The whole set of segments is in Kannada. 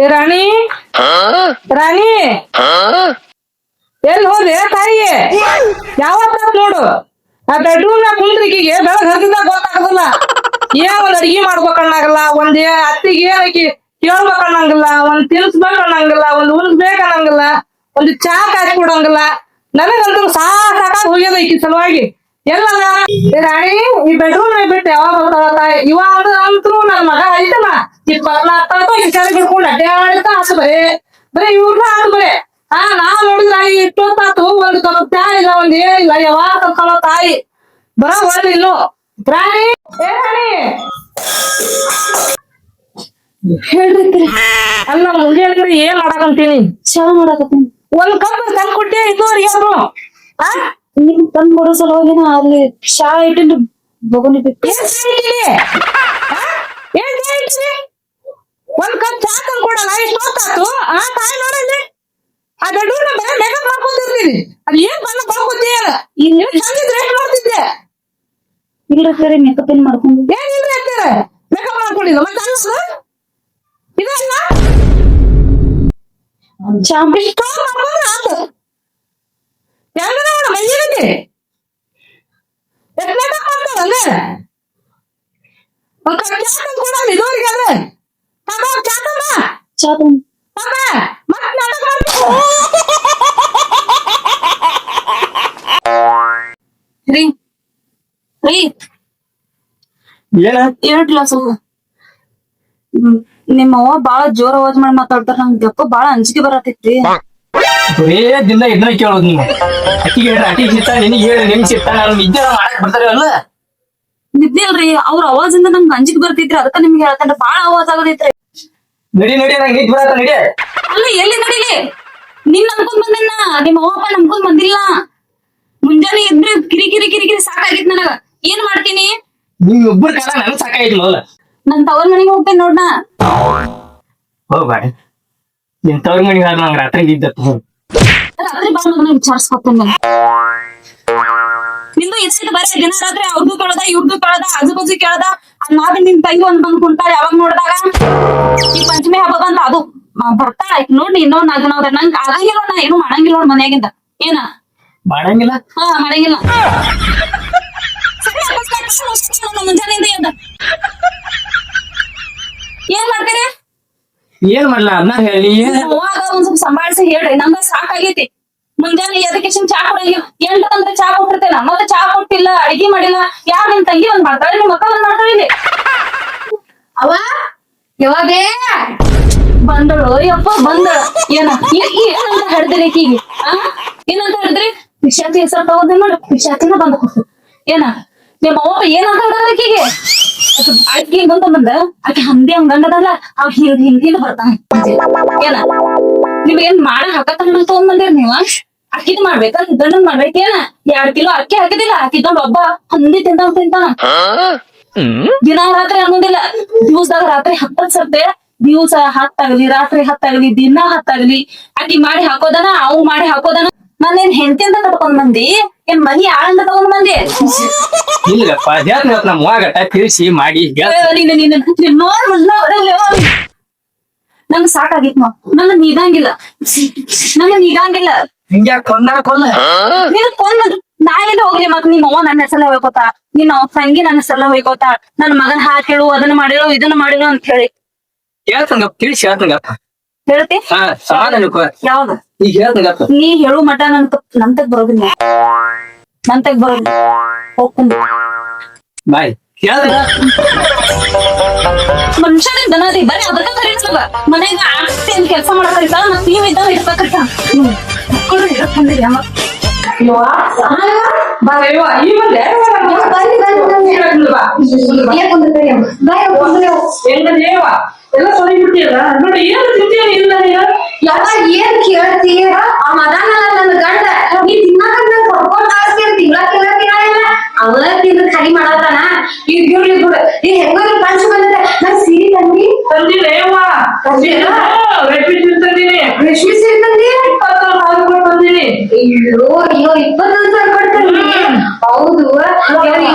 ಏ ರಾಣಿ? ರಾಣಿ? ಎಲ್ಲಿ ಹೋದೆ ತಾಯಿ? ಯಾವತ್ತ ನೋಡು. ಆ ಬೆಡ್ರೂಮ್ ನಾಗ ಕುಂದ್ರಿಕಿಗೆ ಬೆಳಗ್ ಹರಿದ ಗೊತ್ತಾಗದಿಲ್ಲ. ಏನ್ ಒಂದ್ ಅಡಿಗೆ ಮಾಡ್ಬೇಕಣ್ಣಾಗಲ್ಲ ಒಂದ್ ಅತ್ತಿಗೆ ಏನಕಿ ಕೇಳ್ಬೇಕಣ್ಣಂಗಿಲ್ಲ ಒಂದ್ ತಿನ್ಸ್ಬೇಕಣ್ಣಂಗಿಲ್ಲ ಒಂದ್ ಉಣ್ಸ್ಬೇಕು ಅನ್ನಂಗಿಲ್ಲ ಒಂದ್ ಚಾ ಕಾಯ್ಸಿ ಕೊಡಂಗಿಲ್ಲ. ನನಗಂತೂ ಸಾಕಾಗ ಹೋಗ್ಯದ ಈಕಿ ಸಲುವಾಗಿ. ರಾಣಿ ಈ ಬೆಡ್ರೂಮ್ ಬಿಟ್ಟು ಯಾವಾಗ ಬರ್ತಾವತ್ತ ತಾಯಿ? ಇವ ಅಂದ್ರೆ ಅಂತೂ ನನ್ ಮಗ ಐತಲ್ಲ. ಇಪ್ಪತ್ನಾಲ್ಕು ಕೆಳಗೆ ಬಿಡ್ಕೊಂಡು ಅಡ್ಡಾಡ್ತ ಆತು ಬರೇ. ಬರೀ ಇವ್ರನ್ನ ಆತು ಬರೇ. ಹಾ ನಾ ನೋಡಿದ್ರ ಇಷ್ಟೊತ್ತಾತು ಒಂದ್ ಚಾ ಇಲ್ಲ ಒಂದ್ ಏನಿಲ್ಲ ಯಾವಾಗ ಕಲ್ಕಳೋ ತಾಯಿ. ಬರ ಒಳ್ಳೆ ಇಲ್ಲೋ. ರಾಣಿ ಏ ರಾಣಿ. ಹೇಳ್ರಿ ಅಲ್ಲ ಮುಂದೆ ಏನ್ ಮಾಡಕಂತೀನಿ ಚಾ ಮಾಡಕತ್ತೀನಿ. ಒಂದ್ ಕಪ್ ತಂದ್ ಕೊಟ್ಟೆ ಇದುವರೆಗೆ ಅವ್ರು ನಿಮ್ ತಂದ್ ಕೊಡೋ ಸಲುವಾಗಿ ನಾ ಅಲ್ಲಿ ಶಾ ಇಟ್ಟಿದ್ದು ಬಗೋನಿ ಬಿಟ್ಟು. ಏನ್? ಏನ್? ಒಂದ್ ಕಪ್ ಚಾ ತಂದ್ ಕೊಡಲ್ಲ ಇಷ್ಟೊತ್ತಾತು ಆ ತಾಯಿ ನೋಡಲ್ಲಿ ಆ ದೊಡ್ಡ ಬರೀ ಮೇಕಪ್ ಮಾಡ್ಕೊಂಡಿರ್ತೀರಿ ಅದ್ ಏನ್ ಬಣ್ಣ ಬರ್ಕೊತೀಯ ಇಲ್ಲಿ. ಚಂದಿದ್ರೆ ಮಾಡ್ತಿದ್ದೆ ಇಲ್ಲ ಸರಿ ಮೇಕಪ್ ಏನ್ ಮಾಡ್ಕೊಂಡು ಏನಿಲ್ರಿ ಅಂತಾರೆ ಮೇಕಪ್ ಮಾಡ್ಕೊಂಡಿಲ್ಲ ಮತ್ತೆ ಅಲ್ಲ ಇದಲ್ಲ? ಮಾಡ್ಕೊಂಡ್ರೆ ಆತ. ಹೆಂಗದ ನೋಡ ಮೈಜಿರತಿ ಎಷ್ಟು ಮೇಕಪ್ ಮಾಡ್ತಾರಲ್ಲ ಒಂದ್ ಕಪ್ ಚಾ ತಂದ್ ಕೊಡಲ್ಲ ಇದುವರೆಗೆ ಅದ ತಗೋ ಚಾ ತಮ್ಮ ಚಾ ತಂದ್ ತಮ್ಮ ಮತ್ ನಾಟಕ ಮಾಡ್ತೀವಿ ರೀ ರೀ ಏನ ಎರಡ್ ಗ್ಲಾಸ್ ನಿಮ್ಮ ಅವ್ವ ಬಾಳ ಜೋರ ಅವಾಜ್ ಮಾಡಿ ಮಾತಾಡ್ತಾರ ನಂಗೆ ಯಪ್ಪ ಬಾಳ ಅಂಜಿಕೆ ಬರತೈತ್ರಿ ಬರೇ ದಿನ ಇದನ್ನ ಕೇಳೋದು ನೀವು ಅಕ್ಕಿಗೆ ಹೇಳ್ರಿ ಅಟ್ಟಿಗೆ ಸಿಗ್ತಾ ನಿನಗೆ ಹೇಳಿ ನಿಮ್ಗೆ ಸಿಗ್ತಾ ನಾನು ನಿದ್ದೆ ಮಾಡಕ್ ಬರ್ತಾರೆ ಅಲ್ಲ? ನಿದ್ದಿಲ್ರಿ ಅವ್ರ ಅವಾಜಿಂದ ನಂಗೆ ಅಂಜಿಕೆ ಬರ್ತೈತ್ರಿ ಅದಕ್ಕ ನಿಮ್ಗೆ ಹೇಳ್ತಾನೆ ಬಾಳ ಅವಾಜ್ ಆಗದೈತ್ರಿ. ನಡಿ ನಡಿ ನಂಗೆ ನಿದ್ದೆ ಬರತ್ತ ನಡಿ. ಅಲ್ಲ ಎಲ್ಲಿ ನಡೀಲಿ? ನಿನ್ ಅನ್ಕೊಂಡ್ ಬಂದಿನ? ನಿಮ್ಮ ಅವ್ವಪ್ಪ ನಂಬ್ಕೊಂಡ್ ಬಂದಿಲ್ಲ. ಮುಂಜಾನೆ ಇದ್ರೆ ಕಿರಿ ಕಿರಿ ಕಿರಿ ಕಿರಿ ಸಾಕಾಗಿತ್ ನನಗ. ಏನ್ ಮಾಡ್ತೀನಿ? ನಿಮ್ ಒಬ್ಬರ ಕಾಲ ನನ್ ಸಾಕಾಯ್ತು ಅಲ್ಲ? ನನ್ ತವರ್ ಮನೆಗೆ ಹೋಗ್ತೇನೆ ನೋಡ್ನ? ಹೋಗ್ಬೇಡ ನಿನ್ ತವ್ರ ಮನೆಗೆ ಹೋದ್ರೆ ನಂಗೆ ರಾತ್ರಿ ಇದ್ದ ರಾತ್ರಿ ಬಂದ್ ಮಗನ ವಿಚಾರಿಸ್ಕೊತೇನೆ. ನಿಂದು ಇಷ್ಟ ಬರೀ ದಿನ ರಾತ್ರಿ ಅವ್ರದ್ದು ಕೇಳದ ಇವ್ರದ್ದು ಕೇಳದ ಆಜು ಬಾಜು ಕೇಳದ ಮಾತ್ರ ನಿನ್ ತಂಗಿ ಒಂದ್ ಬಂದ್ ಕುಂತಾಳ ಯಾವಾಗ ನೋಡಿದಾಗ? ಈ ಪಂಚಮಿ ಹಬ್ಬ ಬಂತ ಅದು ಬರ್ತಾಳ. ನೋಡಿ ಇನ್ನೊಂದ್ ನಾಲ್ಕು ನಂಗ್ ಆಗಂಗಿಲ್ಲ ನಾ ಏನು ಮಾಡಂಗಿಲ್ಲ ನೋಡ್ ಮನ್ಯಾಗಿಂದ. ಏನ? ಮಾಡಂಗಿಲ್ಲ. ಹಾ ಮಾಡಂಗಿಲ್ಲ. ಮುಂಜಾನೆಯಿಂದ ಎದ್ದ. ಏನ್ ಮಾಡ್ತೀರಿ? ಏನ್ ಮಾಡ್ಲಾ? ಅದನ್ನ ಹೇಳಿ. ಅವಾಗ ಒಂದ್ ಸ್ವಲ್ಪ ಸಂಭಾಳಿಸಿ ಹೇಳ್ರಿ. ನಮ್ಗ ಸಾಕಾಗೈತಿ. ಮುಂಜಾನೆ ಎದಕೇಶನ್ ಚಾ ಕೊಡಂಗಿ ಎಂಟು ಅಂದ್ರೆ ಚಾ ಕೊಟ್ಟಿರ್ತೇನ. ಮತ್ತೆ ಚಾ ಕೊಟ್ಟಿಲ್ಲ, ಅಡಿಗೆ ಮಾಡಿಲ್ಲ. ಯಾರು ನಿನ್ ತಂಗಿ ಒಂದ್ ಮಾಡ್ತಾಳೆ? ನಿಮ್ ಮಕ್ಕ ಒಂದ್ ಮಾಡ್ತಾಳೆ ಇಲ್ಲಿ? ಅವ ಯಾವಾಗೇ ಬಂದಳು. ಯಪ್ಪ, ಬಂದಳು. ಏನ ಏನಂತ ಹೇಳಿದ್ರಿ ಈಕಿಗೆ? ಆ? ಏನಂತ ಹೇಳಿದ್ರಿ? ವಿಷಾತಿ ಹೆಸರು ತಗೋದ್ ನೋಡಿ. ಪಿಶಾಚಿನ ಬಂದ ಏನ, ನಿಮ್ಮ ಅವ್ವ ಏನಂತ ಹಿಡಿದ್ರಿ ಈಕಿಗೆ? ಆಕಿ ಬಂದ ಬಂದ? ಆಕಿ ಹಂದಿ ಹಂಗ್ ಗಂಡದಲ್ಲ. ಅವ್ ಹಿಂಗ್ ಹಿಂದಿನ ಬರ್ತಾನ. ಏನ? ನೀವ್ ಏನ್ ಮಾಡ ಹಾಕತ್ತ ತಗೊಂಡ್ ಬಂದಿರಿ ನೀವ? ಅಕ್ಕಿದ್ ಮಾಡ್ಬೇಕ? ಇದನ್ನ ಮಾಡ್ಬೇಕೇನ ಎರಡ್ ಕಿಲೋ ಅಕ್ಕಿ ಹಾಕಿದಿಲ್ಲ. ಹಾಕಿದೊಂದ್ ಒಬ್ಬ ಹಂದಿ ತಿಂತಾವ್ ತಿಂತಾನ. ದಿನ ರಾತ್ರಿ ಅನ್ನೋದಿಲ್ಲ ದಿವಸದಾಗ ರಾತ್ರಿ ಹತ್ತದ್ ಸತ್ತೆ ದಿವಸ ಹತ್ತಾಗ್ಲಿ ರಾತ್ರಿ ಹತ್ತಾಗ್ಲಿ ದಿನ ಹತ್ತಾಗ್ಲಿ. ಅಕ್ಕಿ ಮಾಡಿ ಹಾಕೋದನ ಅವು ಮಾಡಿ ಹಾಕೋದನ. ನಾನೇನ್ ಹೆಂಡತಿ ಅಂತ ಕಟ್ಕೊಂಡ್ ಬಂದಿ? ಏನ್ ಮನಿ ಆಳಂದ ತಗೊಂಡ್ ಬಂದಿ? ಇಲ್ಲಪ್ಪ ನಮ್ಮ ತಿಳಿಸಿ ಮಾಡಿ ಹೇಳ್- ಅಯ್ಯೋ, ನೀನು ನೀನು ನೀನು ನೋಡ್ ಮೊದ್ಲು ಅವ್ರಲ್ಲೇ ಹೋಗಿ. ನಂಗ್ ಸಾಕಾಗಿತ್ ನಂಗ ನೀಗಂಗಿಲ್ಲ ನಂಗ ನೀಗಂಗಿಲ್ಲ ಹಿಂಗ್ಯಾಕ್ ಕೊಂದ? ಕೊಲ್ಲ ನೀನು ಕೊಂದ್? ನಾ ಎಲ್ಲಿ ಹೋಗ್ಲಿ ಮತ್? ನಿಮ್ ಅವ್ವ ನನ್ನ ಹೆಸರಲ್ಲ ಹೋಯ್ಕೋತ ನಿನ್ನ ತಂಗಿ ನನ್ನ ಹೆಸರಲ್ಲ ಹೋಯ್ಕೋತ ನನ್ ಮಗನ್ ಹಾಕಿಳು ಅದನ್ನ ಮಾಡಿಳು ಇದನ್ನ ಮಾಡಿಳು ಅಂತ ಹೇಳಿ. ಹೇಳ್ತಂಗಪ್ಪ ತಿಳಿಸಿ ಹೇಳ್ತಂಗಪ್ಪ ಹೇಳ್ತಿ? ಯಾವಾಗ ಈಗ ಹೇಳ್ತಂಗಪ್ಪ ನೀ ಹೇಳು ಮಠ ನನ್ ನನ್ ತಗ್ ಬರೋದಿಲ್ಲ. ನನ್ ತಗ್ ಬರೋದಿಲ್ಲ. ಹೋಗ್ಕೊಂಡು ಬಾಯ್. ಮನುಷ್ಯನೇ ದನದಿ ಬರೀ ಅದಕ್ಕ ಕರೀತದ ಮನೆಗ ಆಗ್ತಿ ಅಂತ ಕೆಲಸ ಮಾಡಕರಿತ ಮತ್ ನೀವ್ ಇದ್ದಾಗ ಇರ್ಬೇಕಂತ ಮಕ್ಕಳು ಹಿಡ್ಕೊಂಡಿರಿ ಅಮ್ಮ? ಬಾರಯ್ಯೋ ಈ ಬಂದೆ ಹೆಂಗದೇವ ಎಲ್ಲ ಸರಿ ಬಿಟ್ಟಿಲ್ಲ ನೋಡಿ ಏನು ತಿಂತೀಯ ಇಲ್ಲ ನೀನು ಯಾವ ಏನ್ ಕೇಳ್ತೀಯ? ಅವ ಅದಾನಲ್ಲ ನನ್ನ ಗಂಡ. ನೀ ತಿನ್ನಕ ನಂಗ್ ಕೊಡ್ಕೊಂಡ್ ಕಳ್ಸ್ತೀಯ ತಿಂಗಳ ತಿಂಗಳ ಇಲ್ಲ ಅವನ ತಿಂದು ಖಾಲಿ ಮಾಡತ್ತಾನ? ಇರ್ಲಿ ಬಿಡು. ಈಗ ಹೆಂಗೋ ನಿಮ್ ಪಂಚ ಬಂದಿದೆ ನನ್ ಸೀರೆ ತಂದಿ ತಂದಿಲ್ಲ ತಂದಿಲ್ಲ? ರೇಷ್ಮೆ ಸೀರೆ ತಂದೀನಿ ರೇಷ್ಮೆ ಸೀರೆ ತಂದಿ ಇಪ್ಪತ್ತಾರು ಸಾವಿರ ಕೊಟ್ಟು ತಂದೀನಿ ಅಯ್ಯೋ ಅಯ್ಯೋ ಇಪ್ಪತ್ತೊಂದ್ ಸಾವಿರ ಕೊಡ್ತೀನಿ. ಹೌದು.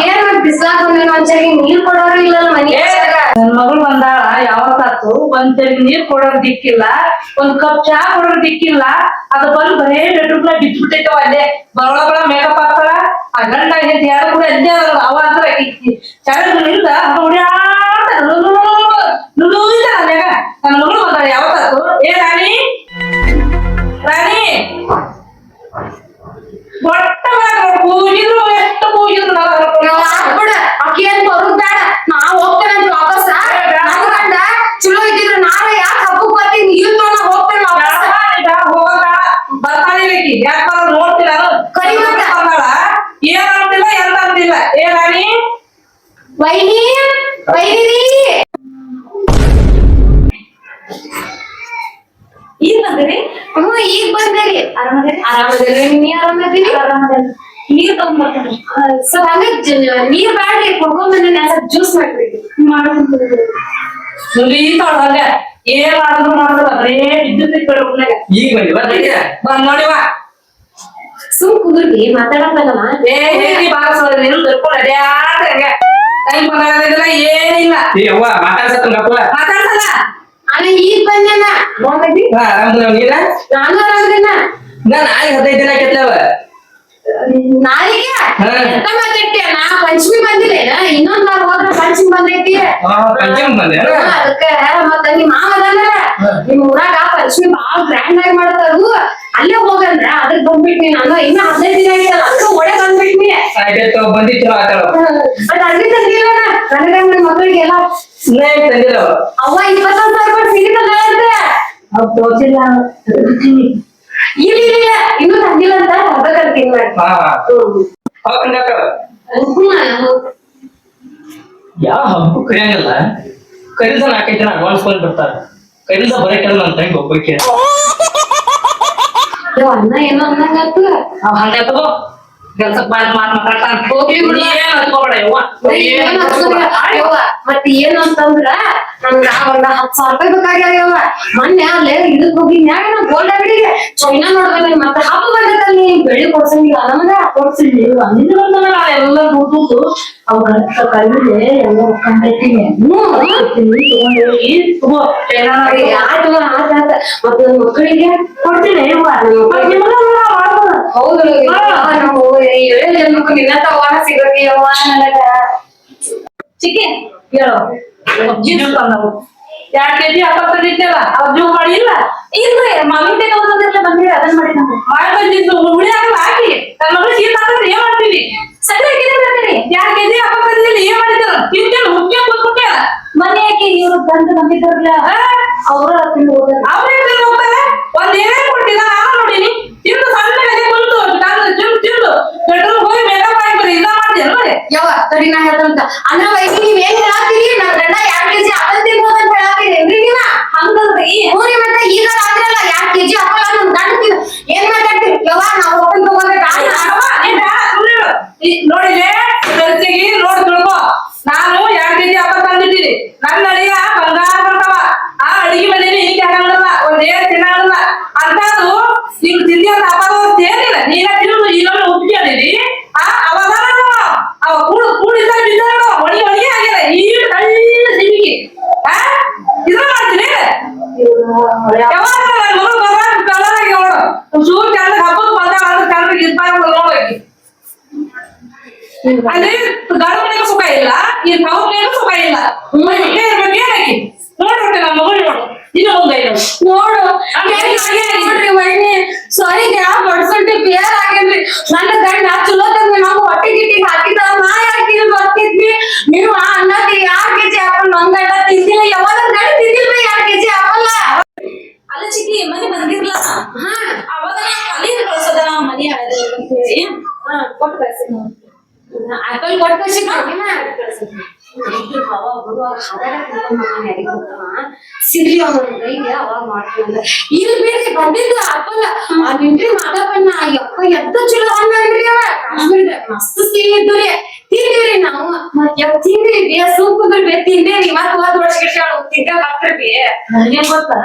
ಏನು ಬಿಸಾಕ ಒಂದ್ಸರಿ ನೀರ್ ಕೊಡೋರು ಇಲ್ಲ ಮನೆ ನನ್ ಮಗಳು ಬಂದಾಳ ಯಾವತ್ತಾತು ನೀರ್ ಕೊಡೋರ್ ದಿಕ್ಕಿಲ್ಲ. ಒಂದ್ ಕಪ್ ಚಾ ಕೊಡೋರ್ ದಿಕ್ಕಿಲ್ಲ. ಅದು ಬಂದ್ ಬರೇ ಬೆಡ್ರೂಮ್ ನಾಗ ಬಿಟ್ಬಿಟ್ಟೈತವ ಅಲ್ಲೇ. ಬರೋಳ ಬರ ಮೇಕಪ್ ಹಾಕ್ತಾಳ. ಆ ಗಂಡ ಹೆಂಡತಿ ಯಾರು ಕೂಡ ಅಲ್ಲೇ. ಅವ ಅಂದ್ರೆ ಆರಾಮದಿರಿ ಆರಾಮದಿರಿ ಆರಾಮದಿರಿ ಆರಾಮದಿರಿ ನೀರ್ ತಗೊಂಡ್ಬರ್ತೀನಿ ಸೊ ಹಂಗ ನೀರ್ ಬ್ಯಾಡ್ರಿ ಸ್ವಲ್ಪ ಜ್ಯೂಸ್ ಮಾಡ್ರಿ ಸುಲೀತಾಳ ಹಂಗ. ಏನ್ ಮಾಡಿದ್ರ ಬರೇ ವಿದ್ಯುತ್ ಕಡೆ ಈಗ ಬಂದಿ ಬರ್ತೀಯ ಬಂದ್ ನೋಡಿವ ಸುಮ್ ಕುದುರ್ರಿ ಮಾತಾಡಕ್ಕಲ್ಲ ಏ ಹೇಳಿ ಬಾರಸೋದ್ರಿ ನಿಮ್ ದರ್ಕೊಂಡು ಅಡ್ಯಾಡ ಹಂಗ. ಟೈಮ್ ಬಂದಾಗದಿಲ್ಲ ಏನಿಲ್ಲ. ಏ ಅವ್ವ ಮಾತಾಡ್ಸಲ್ಲ. ಈಗ ಬಂದೇನ ಹಾ ಆರಾಮದ ನೀನ? ನಾನು ಆರಾಮದಿನ ನಾ ನಾಳೆ ಹದಿನೈದು ದಿನ ಕೆತ್ತವ ನಾಳೆಗೆ? ಹಾ. ಎಂತ ಮಾತಾಡ್ತೀಯ ನಾ ಪಂಚಮಿ ಬಂದಿಲ್ಲ ಇನ್ನೊಂದ್ ವಾರ ಹೋದ್ರ ಪಂಚಮಿ ಬಂದೈತಿ. ಪಂಚಮಿ ಬಂದೆ. ಹಾ, ಅದಕ್ಕ ಮತ್ತ ನಿಮ್ ಮಾವ ಅದಾನಲ್ಲ ನಿಮ್ ಊರಾಗ ಪಂಚಮಿ ಬಾಳ ಗ್ರ್ಯಾಂಡ್ ಆಗಿ ಮಾಡ್ತಾರು ಅಲ್ಲೇ ಹೋಗಂದ್ರ ಅದಕ್ ಬಂದ್ಬಿಟ್ನಿ ನಾನು ಇನ್ನ ಹದಿನೈದು ದಿನ ಆಯ್ತಲ್ಲ ಅದ್ರ ಒಡೆ ಬಂದ್ಬಿಟ್ನಿ ಆಯ್ತು ಬಂದಿ ಚಲೋ ಆತಾಳ ಬಟ್ ಅಲ್ಲಿ ತಂದಿಲ್ಲನ ನನಗ ಮಕ್ಕಳಿಗೆ ಎಲ್ಲ ಸ್ನೇಹ ತಂದಿರವ ಅವ್ವ ಇಪ್ಪತ್ತೊಂದ್ ಸಾವಿರ ರೂಪಾಯಿ ಸೀರೆ ತಂದಾಳಂತೆ ಅವ್ರು ತೋರ್ಸಿಲ್ಲ. ಇಲ್ಲ ಇಲ್ಲ ಇನ್ನೂ ತಂದಿಲ್ಲ ಅಂತ ತರ್ಬೇಕಂತೀನಿ ಮಾಡಿ ಹಾ ಯಾವ ಹಬ್ಬ ಕರಿಯಂಗಿಲ್ಲ. ಕರಿದ ನಾಲ್ಕೈದು ಜನ ಅಡ್ವಾನ್ಸ್ ಬಂದ್ ಬಿಡ್ತಾರ. ಕರಿದ ಬರಕಲ್ಲ ನನ್ನ ತಂಗಿ ಒಬ್ಬಕ್ಕೆ ಅಣ್ಣ ಏನೋ ಅವ್ ಹಂಗ ತಗೋ. ಕೆಲ್ಸಕ್. ಯವ್ವ, ಮತ್ ಏನು ಅಂತಂದ್ರ ನಂಗ ಒಂದ್ ಹತ್ ಸಾವಿರ ರೂಪಾಯಿ ಬೇಕಾಗ್ಯಾವ ಮೊನ್ನೆ ಅಲ್ಲೇ ಇದಕ್ ಹೋಗಿನ್ಯಾಗ ನಾ ಗೋಲ್ಡ್ ಅಂಗಡಿಗೆ ಚೈನಾ ನೋಡ್ಬೇಕು ಮತ್ತೆ ಹಬ್ಬ ಬಂದದಲ್ಲಿ ನೀ ಬೆಳ್ಳಿ ಕೊಡ್ಸಂಗಿಲ್ಲ ನಮಗ ಕೊಡ್ಸಿಲ್ಲ ಅಂದಿನ ಬಂದನ ನಾ ಎಲ್ಲ ಕೂತು ಅವ್ರ ಕೈಲಿ ಎಲ್ಲ ಕಂಡೈತೀನಿ ಹೋಗಿ ಆತ ಆತ ಮತ್ತ ನನ್ ಮಕ್ಕಳಿಗೆ ಕೊಡ್ತೀನಿ ಹೌದು ನಾವು ಏಳು ಜನ್ಮಕ್ಕೂ ನಿನ್ನ ತಗೋಣ ಸಿಗಕ್ಕೆ ಯವ್ವ ನನಗ ಚಿಕ್ಕಿ ಹೇಳು. ಜ್ಯೂಸ್ ತಂದವು ಎರಡ್ ಕೆಜಿ ಹಾಕಕ್ ತಂದಿದ್ದೆಲ್ಲ ಅವ್ರ ಜ್ಯೂಸ್ ಮಾಡಿಲ್ಲ? ಇಲ್ರಿ ಮಾವಿನ ತಗೊಂಡ್ಬಂದಿರ್ಲ ಬಂದಿರಿ ಅದನ್ನ ಮಾಡಿ ನಾನು ಮಾಡಿ ಬಂದಿದ್ದು ಹುಳಿ ಆಗಲ್ಲ ಹಾಕಿ. ನನ್ನ ಮಗಳು ಶೀತ ಹಾಕಿದ್ರೆ ಏನ್ ಮಾಡ್ತೀವಿ? ಸರಿ ಹಾಕಿದ್ರೆ ಎರಡ್ ಕೆಜಿ ತಂದಿಲ್ಲ ಏನ್ ಮಾಡಿದ್ರು ತಿಂತೇನೆ ಮುಖ್ಯ ಕೂತ್ಬಿಟ್ಟೆ ಮನೆ ಯಾಕೆ ಇವ್ರು ಬಂದು ಬಂದಿದ್ದಾರಲ್ಲ ಅವ್ರ ತಿಂದು ಹೋದ್ರ ಅವ್ರೇ ತಿಂದು ಹೋಗ್ತಾರೆ ಒಂದ್ ಏನೇನ್ ಕೊಟ್ಟಿಲ್ಲ ನಾನು ನೋಡಿನಿ ತಿಂದು ಸಣ್ಣ ಗದೆ ಕುಂತು ತಂದು ತಿಂದು ತಿಂದು ಬೆಡ್ರೂಮ್ ಹೋಗಿ ಮೇಕಪ್ ಹಾಕಿ ಇಲ್ಲ ಮಾಡ್ತೀಯ ನೋಡಿ ನಾ ಹೇಳ್ತಂತ ಅಂದ್ರ ವಯಸ್ಸಿ ನೀವ್ ಏನ್ ನನ್ ಗಂಡ ಎರಡ್ ಕೆಜಿ ಆಪಲ್ ತಿನ್ಬೋದ್ ಅಂತ ಹೇಳಾತೀರೇನ್ರಿ ನೀವ ಹಂಗಲ್ರಿ ಹ್ಞೂ ಮತ್ತೆ ಈಗ ಆದ್ರಲ್ಲ ಎರಡ್ ಕೆಜಿ ಆಪಲ್ ನನ್ ಗಂಡ ತಿನ್ ಏನ್ ಮಾತಾಡ್ತೀರಿ ಯವ್ವ ನಾವ್ ಹೋಗ್ಕೊಂಡ್ ತಗೋಬೇಕು ನೋಡಿಲೆ ಖರ್ಚಿಗೆ ನೋಡಿ ತಿಳ್ಕೊ ನಾನು ಎರಡ್ ಕೆಜಿ ಹಬ್ಬ ತಂದಿದ್ದೀನಿ ನನ್ನ ಅಡಿಗೆ ಬಂಗಾರ ಬರ್ತಾವ ಆ ಅಡಿಗೆ ಮನೇಲಿ ಹಿಂಗೆ ಆಗಂಗಿಲ್ಲ ಒಂದ್ ಏನ್ ತಿನ್ನಂಗಿಲ್ಲ ಅಂತದು ನೀವು ತಿಂದಿ ಅಂತ ಹಬ್ಬ ಏನಿಲ್ಲ ನೀನ ತಿಂದು ಇನ್ನೊಮ್ಮೆ ಉಪ್ಪಿದ್ದೀರಿ ಆ ಅವಾಗ ಅವ ಕೂಡು ಕೂಡಿದ್ದ ಬಿದ್ದ ನೋಡು ಒಣಗಿ ಒಣಗಿ ಆಗ್ಯದ ಈ ಕಳ್ಳ ಸಿಮಿಗೆ ಆ ಇದ್ರ ಮಾಡ್ತೀನಿ ಯಾವಾಗ ನನ್ನ ಮಗಳು ಬರುವಾಗ ಕಲರ್ ಆಗಿ ನೋಡು ಚೂರು ಚಂದ ಹಬ್ಬಕ್ಕೆ ಬಂದಾಗ ಅದು ಚಂದ ಇರ್ಬಾರ್ದು ನೋಡಕ್ಕೆ ಅಲ್ಲಿ ಗಂಡನಿಗೂ ಸುಖ ಇಲ್ಲ ಈ ಕೌನ್ಲಿಗೂ ಸುಖ ಇಲ್ಲ ಹಿಂಗೆ ಇರ್ಬೇಕು ಏನಾಗಿ ನೋಡ್ಬಿಟ್ಟೆ ನಮ್ಮ ಮಗಳು ನೋಡು ಇನ್ನು ಮುಂದೆ ಇಲ್ಲ ನೋಡು ನೋಡ್ರಿ ನನ್ನ ಗಂಡ ಚಲೋ ತಂದ್ರೆ ನಾವು ಹೊಟ್ಟೆ ಗಿಟ್ಟಿಗೆ ಹಾಕಿದ ನಾ ಯಾಕೆ ಬರ್ತಿದ್ವಿ. ನೀವು ಆ ಅನ್ನಕ್ಕೆ ಯಾರ್ ಕೆಜಿ ಆಪಲ್ ನನ್ ಗಂಡ ತಿಂದಿಲ್ಲ ಯಾವಾಗ ಗಂಡ ತಿಂದಿಲ್ರಿ ಎರಡ್ ಕೆಜಿ ಆಪಲ್ ಅಲ್ಲ ಚಿಕ್ಕಿ ಮನೆ ಬಂದಿರ್ಲ ಅವಾಗ ಅಲ್ಲಿ ಕಳ್ಸೋದ ಮನೆ ಹಳದ ಅಂತ ಹೇಳಿ ಹಾ ಕೊಟ್ಟು ಕಳ್ಸಿ ಆಪಲ್ ಕೊಟ್ಟು ಅವನ ಕೈಗೆ ಅವಾಗ ಮಾಡ್ಕೊಂಡ ಇಲ್ಲಿ ಬೇರೆ ಬಂದಿದ್ದು ಆಪಲ್ ಆ ನಿಂಟ್ರಿ ಮಾತಾಪಣ್ಣ ಚಲೋ ಹಣ್ಣನ್ರಿ ಅವ ಕಾಶ್ಮೀರ ಮಸ್ತ್ ಸಿಹಿ ಇದ್ದು ರೀ ನಾವು ತಿಂದ್ರಿ ಬೇ ಸೂಪ್ ಬೇ ತಿಂದೇರಿ ಮತ್ ಹೋದ್ ವರ್ಷ ತಿಂದ ಬರ್ತೀರಿ ನನಗೇನ್ ಗೊತ್ತಾ?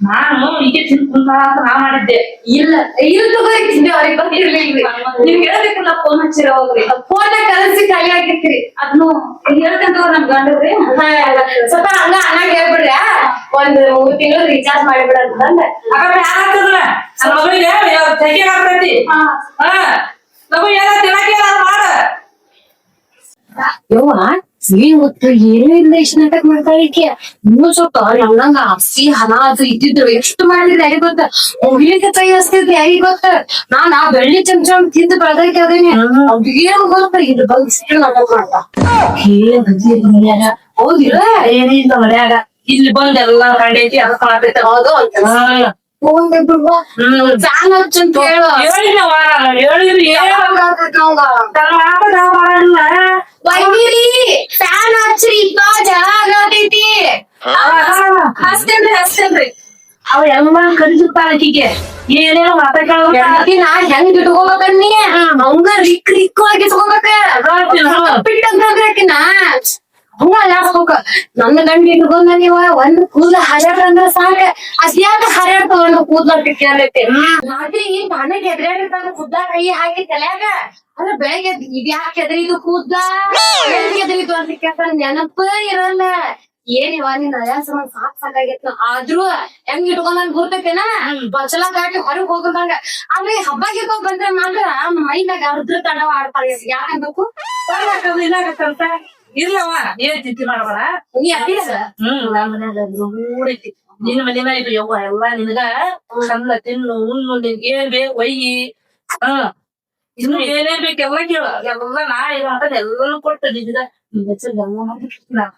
ನಾನು ಹೀಗೆ ತಿಂದು ಕುಂತ ಅಂತ ನಾ ಮಾಡಿದ್ದೆ. ಇಲ್ಲ ಇಲ್ಲ ತಗೋರಿ ತಿಂದೆ ಅವ್ರಿಗೆ ಗೊತ್ತಿರ್ಲಿಲ್ರಿ ನಿಮ್ಗೆ ಹೇಳ್ಬೇಕಲ್ಲ ಅಂತ ಫೋನ್ ಹಚ್ಚಿರ ಹೋಗ್ರಿ ಫೋನ್ ಕಳಿಸಿ ಖಾಲಿ ಆಗಿರ್ತೀರಿ. ಅದ್ನು ಹೇಳ್ತಂತ ನಮ್ ಗಂಡವ್ರಿ. ಸ್ವಲ್ಪ ಹಂಗ ಅಣ್ಣ ಹೇಳ್ಬಿಡ್ರಿ ಒಂದ್ ಮೂರ್ ತಿಂಗಳು ರೀಚಾರ್ಜ್ ಮಾಡಿಬಿಡ ಅಂತಂದ ಹಾಗಾದ್ರೆ ಯಾರಾಗ್ತದಲ್ಲ ನನ್ನ ಮಗಳಿಗೆ ತೆಗೆ ಆಗ್ತೈತಿ ಹಾ. ಹಾ. ನಮಗ್ ಏನ ತಿನ್ನಕ್ಕೆ ಏನಾದ್ರು ಮಾಡ. ಯವ್ವ ನೀನ್ ಗೊತ್ತು ಏನಿಲ್ಲ ಇಲ್ಲ ಇಷ್ಟ ನಾಟಕ ಮಾಡ್ತಾ ಇನ್ನೂ ಸ್ವಲ್ಪ ನಮ್ನಂಗ ಅಸಿ ಹಣ ಅದು ಇದ್ದಿದ್ರು ಎಷ್ಟು ಮಾಡಿದ್ರೆ ಯಾರಿಗೆ ಗೊತ್ತ ಹೋಗ್ಲಿಕ್ಕೆ ಕೈ ಹಸ್ತಿದ್ದೆ ಯಾರಿಗೆ ಗೊತ್ತ ನಾನ್ ಆ ಬೆಳ್ಳಿ ಚಮಚ ತಿಂದು ಬರ್ದಕ್ಕೆ ಅದೇನೆ ಅವ್ರಿಗೇನು ಗೊತ್ತ ಇದು ಬಂದ್ ಸಿಟ್ಟು ನಾಟಕ ಮಾಡ್ತಾ ಏನ್ ಮನ್ಯಾಗ. ಹೌದಿಲ್ಲ ಏನಿಲ್ಲ ಮನ್ಯಾಗ ಇಲ್ಲಿ ಬಂದ್ ಎಲ್ಲಾ ಕಂಡೈತಿ ಅದಕ್ಕೆ ಮಾಡತೈತಿ ಹೌದು ಅಂತ ಫ್ಯಾನ್ ಹಚ್ಚಂತ ಹೇಳು ಹೇಳಿದ್ರಿ ಏನ್ ಮಾಡಲ್ಲ ವೈದ್ಯರಿ ಫ್ಯಾನ್ ಹಚ್ಚ್ರಿ ಇಪ್ಪ ಜನ ಆಗತೈತಿ. ಹಸ್ತೇನ್ರಿ ಹಸ್ತೇನ್ರಿ. ಅವ ಹೆಂಗ ಕಲಿಸುತ್ತಾಳ ಆಕಿಗೆ? ಏನೇನೋ ಮಾತಾಡ್ಕೊಳ್ಳ ನಾ ಹೆಂಗ್ ಇಟ್ಕೋಬೇಕನ್ನಿ ಹಂಗ ರಿಕ್ ರಿಕ್ ಆಗಿ ಇಟ್ಕೋಬೇಕ ಬಿಟ್ಟಂತಾಕಿನ ಹಂಗ. ಯಾಕೋಕ ನನ್ನ ಗಂಡ ಇಟ್ಕೊಂಡ ನೀವ ಒಂದ್ ಕೂದ್ಲ ಹರ್ಯಾಡ್ರಂದ್ರ ಸಾಕ. ಅದ್ಯಾಕ ಹರ್ಯಾಡ್ ತಗೊಂಡು ಕೂದ್ಲ ಕಿಕ್ಕೈತಿ ರಾತ್ರಿ ಬಾಣಕ್ ಎದ್ರಾಡಿರ್ತಾನ ಕೂದ್ಲ, ಕೈ ಹಾಕಿ ತಲ್ಯಾಗ. ಅದ್ರ ಬೆಳಗ್ಗೆ ಇದ್ಯಾಕೆ ಎದ್ರಿದು ಕೂದ್ಲ? ಎದ್ರಿದು ಅಂತ ಕೇಳ್ತಾನ ನೆನಪ ಇರಲ್ಲ. ಏನಿವ ನಿನ್ ಅಯಾಸನ ಸಾಕ್ ಸಾಕಾಗೈತ್ ಆದ್ರೂ ಹೆಂಗ್ ಇಟ್ಕೊಂಡ್ ಗುರ್ತೈತೇನ? ಬಚಲ ದಾಟಿ ಹೊರಗ್ ಹೋಗಂಗ ಆದ್ರೆ ಹಬ್ಬ ಗಿಬ್ಬ ಬಂದ್ರೆ ಮಾತ್ರ ಮೈನಾಗ ಅರ್ಧ ತಡವ ಆಡ್ತಾರೆ ಯಾಕಂಬೇಕು ಇದಾಗತ್ತಂತ. ಇರ್ಲವ ಏನ್ ಚಿಂತೆ ಮಾಡಬೇಡ ನೀ ಅಡ್ಡಿಲ್ಲ ಹ್ಮ್ ನಮ್ ಮನ್ಯಾಗ ನೋಡೈತಿ ನಿನ್ ಮನೆನ ಇದು ಯವ್ವ ಎಲ್ಲಾ ನಿನಗ ಚಂದ ತಿನ್ನು ಉಣ್ಣು ನಿನ್ಗೆ ಏನ್ ಬೇಕು ಒಯ್ಯಿ ಹ ಇನ್ನು ಏನೇನ್ ಬೇಕು ಎಲ್ಲ ಕೇಳ ಎಲ್ಲ ನಾ ಈಗ ಅಂತ ಎಲ್ಲಾನು ಕೊಟ್ಟು ನಿನಗ ನಿನ್ ಹೆಸರು ಎಲ್ಲ ಮಾಡಿರ್ತೀನಿ ನಾನು.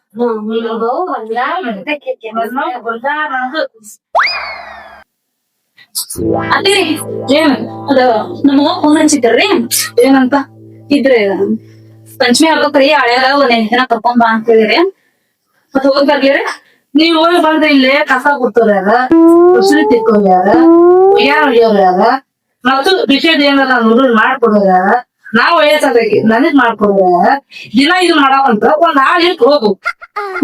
ಬಂಗಾರ ನಂದು. ಅದೇರಿ ಏನ್ ಅದ ನಮ್ಮವ್ವ ಫೋನ್ ಹಚ್ಚಿದ್ರಿ ಏನಂತ ಇದ್ರೆ ಪಂಚಮಿ ಹಬ್ಬಕ್ರಿ ಹಳೆಯಾಗ ಒಂದ್ ಎಂಟ್ ದಿನ ಕರ್ಕೊಂಡ್ ಬಾ ಅಂತ ಹೇಳಿರಿ. ಮತ್ ಹೋಗಿ ಬರ್ಲಿರಿ. ನೀವ್ ಹೋಗಿ ಬಂದ್ರೆ ಇಲ್ಲೇ ಕಸ ಕೊಡ್ತಾರ ಯಾರ? ಉಸಿರು ಯಾರ? ಉಯ್ಯಾರ ಉಯ್ಯೋರ್ ಯಾರ? ಮತ್ತು ವಿಷಯದ ಏನಾರ ನುಡುಲ್ ಮಾಡ್ಕೊಡೋರ್ ನಾವ್ ವಯಸ್ಸಾಗಿ ನನಗ್ ಮಾಡ್ಕೊಡೋರ್ ದಿನ ಇದು ಮಾಡಾವಂತ ಒಂದ್ ಆಳ್ ಇಟ್ ಹೋಗು.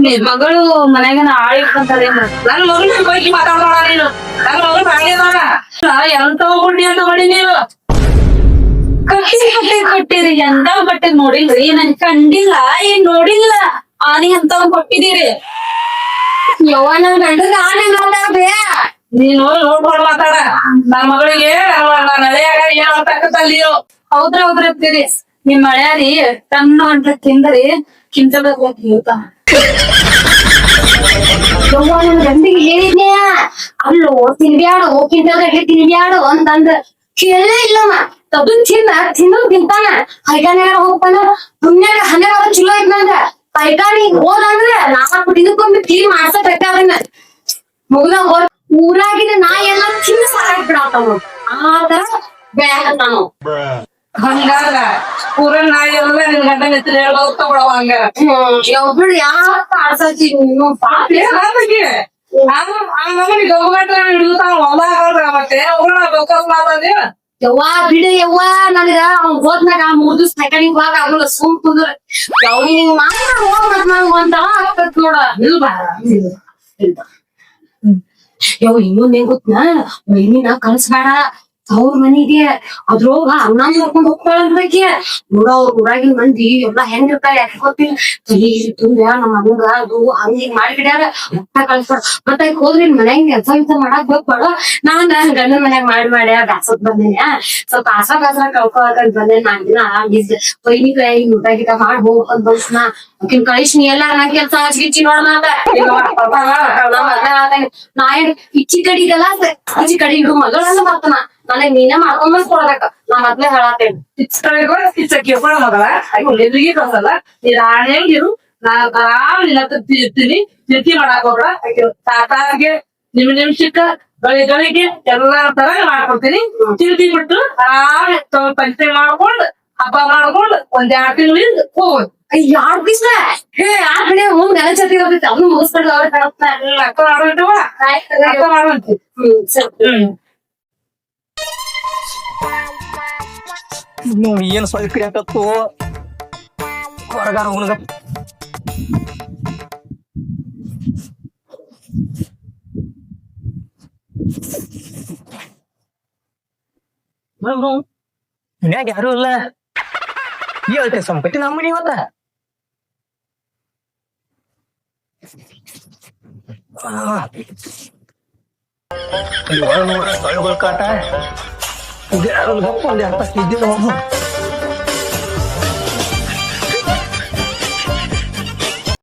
ನೀ ಮಗಳು ಮನ್ಯಾಗ ಆಳ್ ಇಟ್ಕೊಂತಾರೆ ನನ್ ಮಗಳು ಮಾತಾಡೋಣ ನೀನು? ನನ್ ಮಗಳು ಹಾಗೆದಾನ ಎಂತ ಹೋಗ್ಬಿಡಿ ಅಂತ ಮಾಡಿ ನೀವು ಕಟ್ಟಿ ಕಟ್ಟಿ ಕಟ್ಟಿರಿ, ಎಂತ ಬಟ್ಟೆ ನೋಡಿಲ್ರಿ? ನನ್ ಕಂಡಿಲ್ಲ, ಏನ್ ನೋಡಿಲ್ಲ? ಆನೆ ಅಂತ ಕೊಟ್ಟಿದೀರಿ ಯವ್ವ, ನನ್ ಗಂಡಗ ಆನೆ ನೋಡ್ಬೇ ನೀನು ನೋಡ್ಕೊಂಡು ಮಾತಾಡ. ನನ್ ಮಗಳಿಗೆ ನಡೆಯಾಗ ಏನ್ ಮಾತಾಡ್ಕತ್ತಲ್ಲ ನೀವು ಹೌದ್ರ, ಹೌದ್ರಿ ನಿಮ್ ಮಳ್ಯಾರಿ ತನ್ನ ಹೊಂಟ್ರ ತಿಂದ್ರಿ ಕಿಂತಬೇಕು ಅಂತ ಹೇಳ್ತಾನ ಯವ್ವ, ನನ್ ಗಂಡಿಗೆ ಹೇಳಿದ್ಯಾ ಅಲ್ಲೋ, ತಿನ್ಬ್ಯಾಡು ಕಿಂತ ತಿನ್ಬ್ಯಾಡು, ಅಂತಂದ ಕೇಳೇ ಇಲ್ಲವ ತದನ್ ತಿನ್ನ ತಿನ್ನೋ ತಿಂತಾನ ಪೈಖಾನ್ಯಾಗ ಹೋಗ್ತಾನ. ಪುಣ್ಯಾಗ ಹನ್ನೆರಡು ಚಲೋ ಇದ್ನಂದ ಹೋದ ಹೋದಂದ್ರ ನಾಲ್ಕು ಇದಕ್ಕೊಮ್ಮೆ ಕ್ಲೀನ್ ಮಾಡ್ಸಬೇಕಾದನ್ನ ಮುಗ್ದ ಹೋದ್ ಊರಾಗಿನ ನಾ ಎಲ್ಲ ತಿನ್ನ ಸಾಕಾಗ್ ಬಿಡಾತಾವ ಆತರ ಬೆಳಕತ್ತಾನು ಹಂಗಾರ ಪೂರ ನಾಯಿ ಎಲ್ಲ ನಿನ್ ಗಂಡನ ಹೆಸರು ಹೇಳ್ಬೋದು ತಗೊಳವ ಹಂಗಾರ. ಒಬ್ರು ಯಾವ ಆಡ್ಸತಿ ನೀನು ಪಾಪ ಆ ಮಗನಿಗೆ ಹೊಲ ಮತ್ತೆ ಬೇಕಾಸ್ ಮಾತಾಡಿ ಯವ್ವಾ, ಬಿಡ ಯವ್ವ, ನನಗ ಅವ್ನ್ ಹೋದ್ನಾಗ ಮೂರ್ ದಿವ್ಸ ಮೆಕ್ಯಾನಿಕ್ ಹೋಗಾಕ ಆಗಲ್ಲ ಸುಮ್ ಕುಂದ್ರ ಹಿಂಗ್ ಹೋಗ್ ಆಗ್ತೈತ್ ನೋಡ. ನಿಲ್ ಬಾ ಯವ್ ಇನ್ನೊಂದ್ ಏನ್ ಗೊತ್ತಾ ಮೈನಿನ ಅವ್ರ ಮನಿಗೆ ಅದ್ರೊಳಗ ಅನ್ನ ನೋಡ್ಕೊಂಡ್ ಹೋಗ್ತಾಳಂದ್ರಕ್ಕೆ ನೋಡ ಅವ್ರ ಊರಾಗಿನ ಮಂದಿ ಎಲ್ಲಾ ಹೆಂಗಿರ್ತಾರ ಯಾಕೆ ಗೊತ್ತಿಲ್ಲ ತಲಿ ತುಂಬ ನಮ್ಮ ಮಗಂಗ ಅದು ಹಂಗ ಹಿಂಗ್ ಮಾಡ್ಬಿಡ್ಯಾರ ಮತ್ತ ಕಳ್ಸ್ಬೇಡ ಮತ್ತ ಈಗ ಹೋದ್ರಿ ಮನ್ಯಾಗ ಕೆಲ್ಸ ಕೆಲಸ ಮಾಡಾಕ್ ಹೋಗ್ಬೇಡ ನಾನ್ ನನ್ ಗಂಡನ ಮನ್ಯಾಗ ಮಾಡಿ ಮಾಡಿ ಬ್ಯಾಸಕ್ ಬಂದೇನೆ ಸ್ವಲ್ಪ ಆಸ ಕಾಸ ಕಳ್ಕೊಳಕಂತ ಬಂದೇನೆ ನಾನ್ ದಿನ ಬಿಸ್ ಪೈನಿ ಕೈ ಊಟ ಗಿಟ ಮಾಡಿ ಹೋಗ್ಬೇಕಂತ ಬಸ್ನ ಅಕ್ಕಿನ ಕಳಿಸ್ನಿ ಎಲ್ಲ ನನ್ ಕೆಲ್ಸ ಹಚ್ಗಿಚ್ಚಿ ನೋಡ ನಾ ಏನ್ ಇಚ್ಚಿ ಕಡಿಗಲ್ಲ ಇಚ್ಚಿ ಕಡಿ ಇಡು ಮಗಳನ್ನ ಬರ್ತಾನ ನನಗ್ ನೀನ ಮಾಡ್ಕೊಂಡ್ ಕೊಡ್ಬೇಕ ನಾ ಮೊದ್ಲೇ ಹೇಳತ್ತೇನೆ. ಆಣೆಂಗಿರು ನಾನು ಆರಾಮ್ ನಿನ್ನ ಇರ್ತೀನಿ. ಚಿಂತೆ ಮಾಡಾಕ್ ಹೋಗ್ಬೇಡ. ತಾತಾಗೆ ನಿಮ್ ನಿಮಿಷಕ್ಕ ಗಳಿಗೆ ಎಲ್ಲಾ ತರ ಮಾಡ್ಕೊಡ್ತೀನಿ. ಚಿಂತೆ ಬಿಟ್ಟು ಆರಾಮ್ ಪಂಚೆ ಮಾಡ್ಕೊಂಡು ಹಬ್ಬ ಮಾಡ್ಕೊಂಡು ಒಂದ್ ಎರಡ್ ತಿಂಗಳಿಂದ ಹೋಗೋದು. ಯಾರ್ ಪೀಸ್ ಹೇ ಯಾರ್ ಕಡೆ ಹೋಗ್ ನೆಲ ಚತಿ ಇರ್ತೈತಿ ಅವ್ನು ಮುಗಿಸ್ಕೊಂಡು ಅವ್ರ ಹ್ಮ್ ಸರಿ. ಹ್ಮ್. ಇನ್ನು ಏನ್ ಸ್ವಲ್ಪ ಯಾಕತ್ತು ಹೊರಗಾರ ಹುಣಗ ಮನ್ಯಾಗ ಯಾರು ಇಲ್ಲ ಹೇಳ್ತೆ ಸಂಪತ್ತಿ ಇವತ್ತ ಒಳಗ್ ನೋಡ್ರ ಸೊಳ್ಳೆಗಳ್ ಕಾಟ ಇದು ಯಾರೋ ಗಪ್ಪ ಒಂದ್ ಅರ್ಥ ಇದ್ದಿಲ್ಲ ಒಬ್ಬ